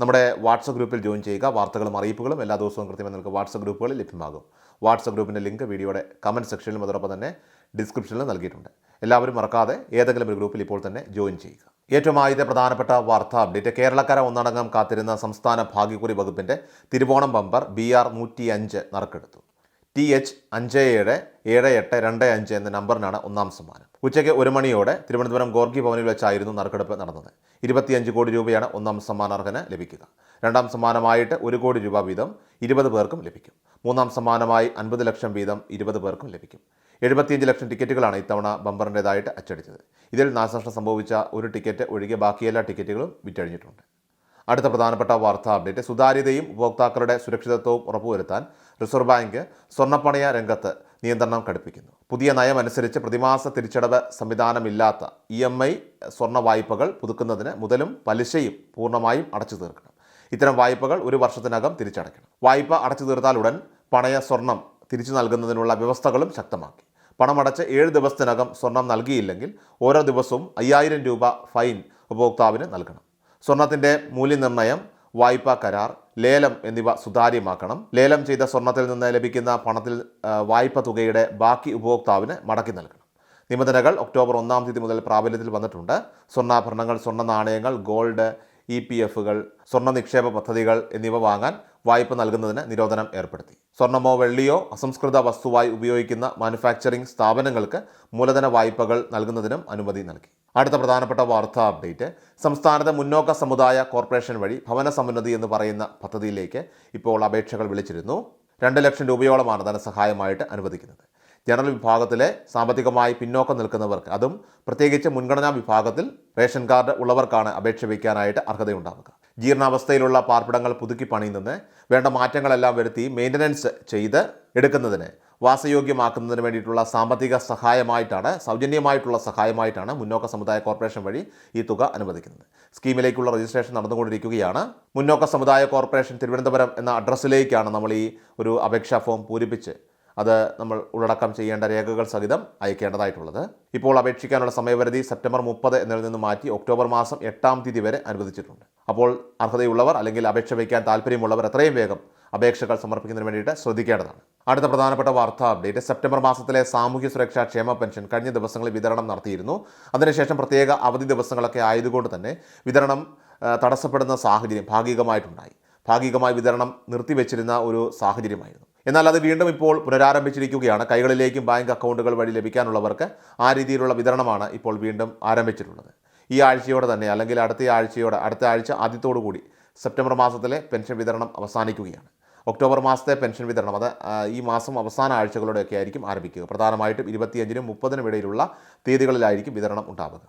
നമ്മുടെ വാട്സപ്പ് ഗ്രൂപ്പിൽ ജോയിൻ ചെയ്യുക. വാർത്തകളും അറിയിപ്പുകളും എല്ലാ ദിവസവും കൃത്യമായി നിങ്ങൾക്ക് വാട്സപ്പ് ഗ്രൂപ്പുകളിൽ ലഭ്യമാകും. വാട്സപ്പ് ഗ്രൂപ്പിന്റെ ലിങ്ക് വീഡിയോയുടെ കമന്റ് സെക്ഷനിലും അതോടൊപ്പം തന്നെ ഡിസ്ക്രിപ്ഷനിലും നൽകിയിട്ടുണ്ട്. എല്ലാവരും മറക്കാതെ ഏതെങ്കിലും ഒരു ഗ്രൂപ്പിൽ ഇപ്പോൾ തന്നെ ജോയിൻ ചെയ്യുക. ഏറ്റവും ആദ്യത്തെ പ്രധാനപ്പെട്ട വാർത്താ അപ്ഡേറ്റ് കേരളക്കര ഒന്നടങ്കം കാത്തിരുന്ന സംസ്ഥാന ഭാഗ്യക്കുറി വകുപ്പിന്റെ തിരുവോണം ബമ്പർ ബി ആർ നൂറ്റി അഞ്ച് നറുക്കെടുത്തു. ടി എച്ച് അഞ്ച് ഏഴ് ഏഴ് എട്ട് രണ്ട് അഞ്ച് എന്ന നമ്പറിനാണ് ഒന്നാം സമ്മാനം. ഉച്ചയ്ക്ക് ഒരു മണിയോടെ തിരുവനന്തപുരം ഗോർഗി ഭവനിൽ വെച്ചായിരുന്നു നറുക്കെടുപ്പ് നടന്നത്. ഇരുപത്തിയഞ്ച് കോടി രൂപയാണ് ഒന്നാം സമ്മാനാർഹന് ലഭിക്കുക. രണ്ടാം സമ്മാനമായിട്ട് ഒരു കോടി രൂപ വീതം ഇരുപത് പേർക്കും ലഭിക്കും. മൂന്നാം സമ്മാനമായി അൻപത് ലക്ഷം വീതം ഇരുപത് പേർക്കും ലഭിക്കും. എഴുപത്തിയഞ്ച് ലക്ഷം ടിക്കറ്റുകളാണ് ഇത്തവണ ബമ്പറിന്റെതായിട്ട് അച്ചടിച്ചത്. ഇതിൽ നാശനഷ്ടം സംഭവിച്ച ഒരു ടിക്കറ്റ് ഒഴികെ ബാക്കിയെല്ലാ ടിക്കറ്റുകളും വിറ്റഴിഞ്ഞിട്ടുണ്ട്. അടുത്ത പ്രധാനപ്പെട്ട വാർത്താ അപ്ഡേറ്റ്. സുതാര്യതയും ഉപഭോക്താക്കളുടെ സുരക്ഷിതത്വവും ഉറപ്പുവരുത്താൻ റിസർവ് ബാങ്ക് സ്വർണപ്പണയ രംഗത്ത് നിയന്ത്രണം കടുപ്പിക്കുന്നു പുതിയ നയമനുസരിച്ച് പ്രതിമാസ തിരിച്ചടവ് സംവിധാനമില്ലാത്ത ഇ എം ഐ സ്വർണ വായ്പകൾ പുതുക്കുന്നതിന് മുതലും പലിശയും പൂർണമായും അടച്ചു തീർക്കണം ഇത്തരം വായ്പകൾ ഒരു വർഷത്തിനകം തിരിച്ചടയ്ക്കണം. വായ്പ അടച്ചു തീർത്താൽ ഉടൻ പണയ സ്വർണം തിരിച്ചു നൽകുന്നതിനുള്ള വ്യവസ്ഥകളും ശക്തമാക്കി. പണമടച്ച് ഏഴ് ദിവസത്തിനകം സ്വർണം നൽകിയില്ലെങ്കിൽ ഓരോ ദിവസവും അയ്യായിരം രൂപ ഫൈൻ ഉപഭോക്താവിന് നൽകണം. സ്വർണത്തിന്റെ മൂല്യനിർണയം വായ്പാ കരാർ ലേലം എന്നിവ സുതാര്യമാക്കണം. ലേലം ചെയ്ത സ്വർണത്തിൽ നിന്ന് ലഭിക്കുന്ന പണത്തിൽ വായ്പ തുകയുടെ ബാക്കി ഉപഭോക്താവിന് മടക്കി നൽകണം. നിബന്ധനകൾ ഒക്ടോബർ ഒന്നാം തീയതി മുതൽ പ്രാബല്യത്തിൽ വന്നിട്ടുണ്ട്. സ്വർണാഭരണങ്ങൾ സ്വർണ നാണയങ്ങൾ ഗോൾഡ് ഇ പി എഫുകൾ സ്വർണ നിക്ഷേപ പദ്ധതികൾ എന്നിവ വാങ്ങാൻ വായ്പ നൽകുന്നതിന് നിരോധനം ഏർപ്പെടുത്തി. സ്വർണമോ വെള്ളിയോ അസംസ്കൃത വസ്തുവായി ഉപയോഗിക്കുന്ന മാനുഫാക്ചറിംഗ് സ്ഥാപനങ്ങൾക്ക് മൂലധന വായ്പകൾ നൽകുന്നതിനും അനുമതി നൽകി. അടുത്ത പ്രധാനപ്പെട്ട വാർത്താ അപ്ഡേറ്റ്. സംസ്ഥാനത്തെ മുന്നോക്ക സമുദായ കോർപ്പറേഷൻ വഴി ഭവന സമുന്നതി എന്ന് പറയുന്ന പദ്ധതിയിലേക്ക് ഇപ്പോൾ അപേക്ഷകൾ വിളിച്ചിരുന്നു. രണ്ട് ലക്ഷം രൂപയോളമാണ് ധനസഹായമായിട്ട് അനുവദിക്കുന്നത്. ജനറൽ വിഭാഗത്തിലെ സാമ്പത്തികമായി പിന്നോക്കം നിൽക്കുന്നവർക്ക് അതും പ്രത്യേകിച്ച് മുൻഗണനാ വിഭാഗത്തിൽ റേഷൻ കാർഡ് ഉള്ളവർക്കാണ് അപേക്ഷ വയ്ക്കാനായിട്ട് അർഹതയുണ്ടാവുക. ജീർണാവസ്ഥയിലുള്ള പാർപ്പിടങ്ങൾ പുതുക്കി പണിയുന്നതിന് വേണ്ട മാറ്റങ്ങളെല്ലാം വരുത്തി മെയിന്റനൻസ് ചെയ്ത് എടുക്കുന്നതിന് വാസയോഗ്യമാക്കുന്നതിന് വേണ്ടിയിട്ടുള്ള സാമ്പത്തിക സഹായമായിട്ടാണ് സൗജന്യമായിട്ടുള്ള സഹായമായിട്ടാണ് മുന്നോക്ക സമുദായ കോർപ്പറേഷൻ വഴി ഈ തുക അനുവദിക്കുന്നത്. സ്കീമിലേക്കുള്ള രജിസ്ട്രേഷൻ നടന്നുകൊണ്ടിരിക്കുകയാണ്. മുന്നോക്ക സമുദായ കോർപ്പറേഷൻ തിരുവനന്തപുരം എന്ന അഡ്രസ്സിലേക്കാണ് നമ്മൾ ഈ ഒരു അപേക്ഷാ ഫോം പൂരിപ്പിച്ച് അത് നമ്മൾ ഉള്ളടക്കം ചെയ്യേണ്ട രേഖകൾ സഹിതം അയക്കേണ്ടതായിട്ടുള്ളത്. ഇപ്പോൾ അപേക്ഷിക്കാനുള്ള സമയപരിധി സെപ്റ്റംബർ മുപ്പത് എന്നതിൽ നിന്ന് മാറ്റി ഒക്ടോബർ മാസം എട്ടാം തീയതി വരെ അനുവദിച്ചിട്ടുണ്ട്. അപ്പോൾ അർഹതയുള്ളവർ അല്ലെങ്കിൽ അപേക്ഷ വയ്ക്കാൻ താല്പര്യമുള്ളവർ എത്രയും വേഗം അപേക്ഷകൾ സമർപ്പിക്കുന്നതിന് വേണ്ടിയിട്ട് ശ്രദ്ധിക്കേണ്ടതാണ്. അടുത്ത പ്രധാനപ്പെട്ട വാർത്താ അപ്ഡേറ്റ്. സെപ്റ്റംബർ മാസത്തിലെ സാമൂഹ്യ സുരക്ഷാ ക്ഷേമ പെൻഷൻ കഴിഞ്ഞ ദിവസങ്ങളിൽ വിതരണം നടത്തിയിരുന്നു. അതിനുശേഷം പ്രത്യേക അവധി ദിവസങ്ങളൊക്കെ ആയതുകൊണ്ട് തന്നെ വിതരണം തടസ്സപ്പെടുന്ന സാഹചര്യം ഭാഗികമായിട്ടുണ്ടായി. ഭാഗികമായി വിതരണം നിർത്തിവെച്ചിരുന്ന ഒരു സാഹചര്യമായിരുന്നു. എന്നാൽ അത് വീണ്ടും ഇപ്പോൾ പുനരാരംഭിച്ചിരിക്കുകയാണ്. കൈകളിലേക്കും ബാങ്ക് അക്കൗണ്ടുകൾ വഴി ലഭിക്കാനുള്ളവർക്ക് ആ രീതിയിലുള്ള വിതരണമാണ് ഇപ്പോൾ വീണ്ടും ആരംഭിച്ചിട്ടുള്ളത്. ഈ ആഴ്ചയോടെ തന്നെ അല്ലെങ്കിൽ അടുത്ത ആഴ്ചയോടെ അടുത്ത ആഴ്ച ആദ്യത്തോടു കൂടി സെപ്റ്റംബർ മാസത്തിലെ പെൻഷൻ വിതരണം അവസാനിക്കുകയാണ്. ഒക്ടോബർ മാസത്തെ പെൻഷൻ വിതരണം. അത് ഈ മാസം അവസാന ആഴ്ചകളോടെയൊക്കെ ആയിരിക്കും ആരംഭിക്കുക. പ്രധാനമായിട്ടും ഇരുപത്തിയഞ്ചിനും മുപ്പതിനും ഇടയിലുള്ള തീയതികളിലായിരിക്കും വിതരണം ഉണ്ടാവുക.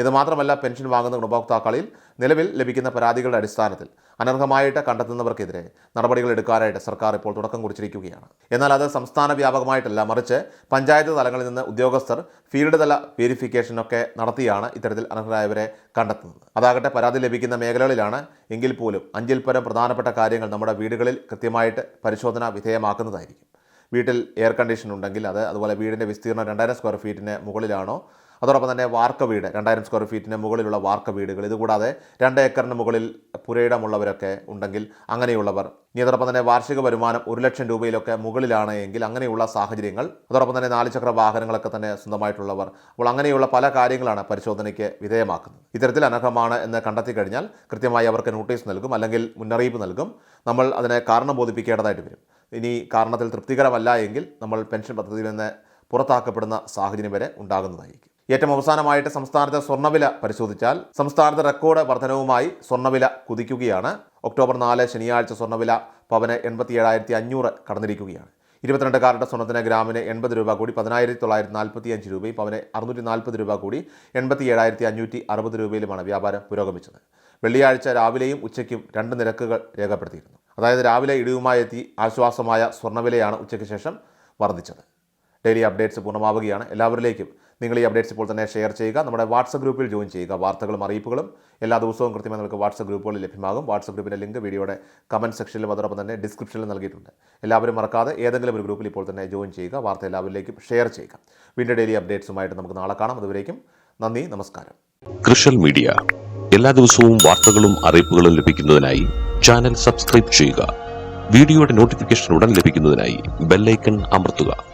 ഇത് മാത്രമല്ല പെൻഷൻ വാങ്ങുന്ന ഗുണഭോക്താക്കളിൽ നിലവിൽ ലഭിക്കുന്ന പരാതികളുടെ അടിസ്ഥാനത്തിൽ അനർഹമായിട്ട് കണ്ടെത്തുന്നവർക്കെതിരെ നടപടികൾ എടുക്കാനായിട്ട് സർക്കാർ ഇപ്പോൾ തുടക്കം കുറിച്ചിരിക്കുകയാണ്. എന്നാൽ അത് സംസ്ഥാന വ്യാപകമായിട്ടല്ല. മറിച്ച് പഞ്ചായത്ത് തലങ്ങളിൽ നിന്ന് ഉദ്യോഗസ്ഥർ ഫീൽഡ് തല വെരിഫിക്കേഷനൊക്കെ നടത്തിയാണ് ഇത്തരത്തിൽ അനർഹരായവരെ കണ്ടെത്തുന്നത്. അതാകട്ടെ പരാതി ലഭിക്കുന്ന മേഖലകളിലാണ് എങ്കിൽ പോലും അഞ്ചിൽ പരം പ്രധാനപ്പെട്ട കാര്യങ്ങൾ നമ്മുടെ വീടുകളിൽ കൃത്യമായിട്ട് പരിശോധന വിധേയമാക്കുന്നതായിരിക്കും. വീട്ടിൽ എയർ കണ്ടീഷൻ ഉണ്ടെങ്കിൽ അത് അതുപോലെ വീടിന്റെ വിസ്തീർണം രണ്ടായിരം സ്ക്വയർ ഫീറ്റിന് മുകളിലാണോ അതോടൊപ്പം തന്നെ വാർക്ക വീട് രണ്ടായിരം സ്ക്വയർ ഫീറ്റിന് മുകളിലുള്ള വാർക്ക വീടുകൾ. ഇതുകൂടാതെ രണ്ട് ഏക്കറിന് മുകളിൽ പുരയിടമുള്ളവരൊക്കെ ഉണ്ടെങ്കിൽ അങ്ങനെയുള്ളവർ. ഇനി അതോടൊപ്പം തന്നെ വാർഷിക വരുമാനം ഒരു ലക്ഷം രൂപയിലൊക്കെ മുകളിലാണ് എങ്കിൽ അങ്ങനെയുള്ള സാഹചര്യങ്ങൾ അതോടൊപ്പം തന്നെ നാല് ചക്ര വാഹനങ്ങളൊക്കെ തന്നെ സ്വന്തമായിട്ടുള്ളവർ. അപ്പോൾ അങ്ങനെയുള്ള പല കാര്യങ്ങളാണ് പരിശോധനയ്ക്ക് വിധേയമാക്കുന്നത്. ഇത്തരത്തിൽ അനർഹമാണ് എന്ന് കണ്ടെത്തി കഴിഞ്ഞാൽ കൃത്യമായി അവർക്ക് നോട്ടീസ് നൽകും അല്ലെങ്കിൽ മുന്നറിയിപ്പ് നൽകും. നമ്മൾ അതിനെ കാരണം ബോധിപ്പിക്കേണ്ടതായിട്ട് വരും. ഇനി കാരണത്തിൽ തൃപ്തികരമല്ല എങ്കിൽ നമ്മൾ പെൻഷൻ പദ്ധതിയിൽ നിന്ന് പുറത്താക്കപ്പെടുന്ന സാഹചര്യം വരെ ഉണ്ടാകുന്നതായിരിക്കും. ഏറ്റവും അവസാനമായിട്ട് സംസ്ഥാനത്തെ സ്വർണവില പരിശോധിച്ചാൽ സംസ്ഥാനത്തെ റെക്കോർഡ് വർധനവുമായി സ്വർണവില കുതിക്കുകയാണ്. ഒക്ടോബർ നാല് ശനിയാഴ്ച സ്വർണവില പവന് എൺപത്തി ഏഴായിരത്തി അഞ്ഞൂറ് കടന്നിരിക്കുകയാണ്. ഇരുപത്തിരണ്ട് കാരുടെ സ്വർണത്തിന് ഗ്രാമിന് എൺപത് രൂപ കൂടി പതിനായിരത്തി തൊള്ളായിരത്തി നാൽപ്പത്തി അഞ്ച് രൂപയും പവന് അറുന്നൂറ്റി നാൽപ്പത് രൂപ കൂടി എൺപത്തി ഏഴായിരത്തി അഞ്ഞൂറ്റി അറുപത് രൂപയിലുമാണ് വ്യാപാരം പുരോഗമിച്ചത്. വെള്ളിയാഴ്ച രാവിലെയും ഉച്ചയ്ക്കും രണ്ട് നിരക്കുകൾ രേഖപ്പെടുത്തിയിരുന്നു. അതായത് രാവിലെ ഇടിവുമായി എത്തി ആശ്വാസമായ സ്വർണവിലയാണ് ഉച്ചയ്ക്ക് ശേഷം വർദ്ധിച്ചത് ഡെയിലി അപ്ഡേറ്റ്സ് പൂർണമാവുകയാണ്. എല്ലാവരിലേക്കും നിങ്ങൾ ഈ അപ്ഡേറ്റ്സ് ഇപ്പോൾ തന്നെ ഷെയർ ചെയ്യുക. നമ്മുടെ വാട്സപ്പ് ഗ്രൂപ്പിൽ ജോയിൻ ചെയ്യുക. വാർത്തകളും അറിയിപ്പുകളും എല്ലാ ദിവസവും കൃത്യമായി നിങ്ങൾക്ക് വാട്സപ്പ് ഗ്രൂപ്പുകളിൽ ലഭ്യമാകും. വാട്സപ്പ് ഗ്രൂപ്പിന്റെ ലിങ്ക് വീഡിയോയുടെ കമന്റ് സെക്ഷനിലും അതോടൊപ്പം തന്നെ ഡിസ്ക്രിപ്ഷനിലും നൽകിയിട്ടുണ്ട്. എല്ലാവരും മറക്കാതെ ഏതെങ്കിലും ഒരു ഗ്രൂപ്പിൽ ഇപ്പോൾ തന്നെ ജോയിൻ ചെയ്യുക. വാർത്ത എല്ലാവരിലേക്കും ഷെയർ ചെയ്യുക. വീണ്ടും ഡെയിലി അപ്ഡേറ്റ്സുമായിട്ട് നമുക്ക് നാളെ കാണാം. അതുവരേക്കും നന്ദി നമസ്കാരം. കൃഷൽ മീഡിയ. എല്ലാ ദിവസവും വാർത്തകളും അറിയിപ്പുകളും ലഭിക്കുന്നതിനായി ചാനൽ സബ്സ്ക്രൈബ് ചെയ്യുക. വീഡിയോയുടെ നോട്ടിഫിക്കേഷൻ ഉടൻ ലഭിക്കുന്നതിനായി ബെല്ലൈക്കൺ അമർത്തുക.